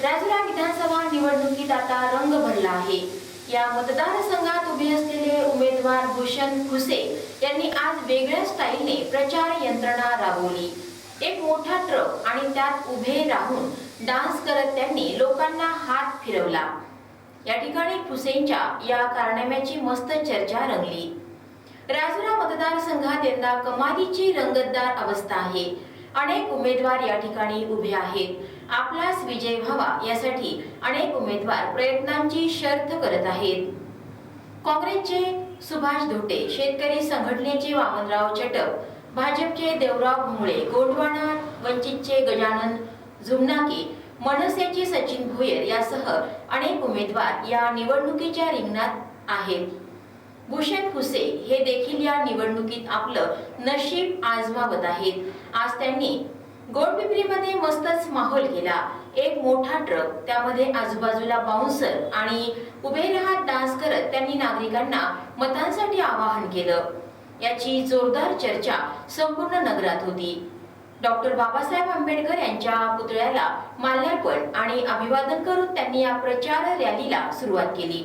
राजुरा विधानसभा निवडणुकीत आता रंग भरला आहे. या मतदारसंघात उभे असलेले उमेदवार भूषण खुसे यांनी आज वेगळ्या स्टाईलने प्रचार यंत्रणा राबवली. एक मोठा ट्रक आणि त्यात उभे राहून डान्स करत त्यांनी लोकांना हात फिरवला. या ठिकाणी खुसेंच्या या कारनाम्याची मस्त चर्चा रंगली. राजुरा मतदारसंघात यंदा कमालीची रंगतदार अवस्था आहे. अनेक उमेदवार या ठिकाणी उभे आहेत. आपलाच विजय व्हावा यासाठी अनेक उमेदवार प्रयत्नांची शर्थ करत आहेत. काँग्रेसचे सुभाष धोटे शेतकरी संघटनेचे वामनराव चटप भाजपचे देवराव भोंगळे गोंडवाना वंचितचे गजानन जुमनाकी मनसेचे सचिन भोयर यासह अनेक उमेदवार या निवडणुकीच्या रिंगणात आहेत. भूषण खुसे हे देखील या निवडणुकीत आपलं नशीब आजमावत आहेत. आज त्यांनी गोडपिपरीमध्ये मस्तच माहोल केला. एक मोठा ट्रक त्यामध्ये आजूबाजूला बाउन्सर आणि उभे राहत डान्स करत त्यांनी नागरिकांना मतांसाठी आवाहन केलं. याची जोरदार चर्चा संपूर्ण नगरात होती. डॉक्टर बाबासाहेब आंबेडकर यांच्या पुतळ्याला माल्यार्पण आणि अभिवादन करून त्यांनी या प्रचार रॅलीला सुरुवात केली.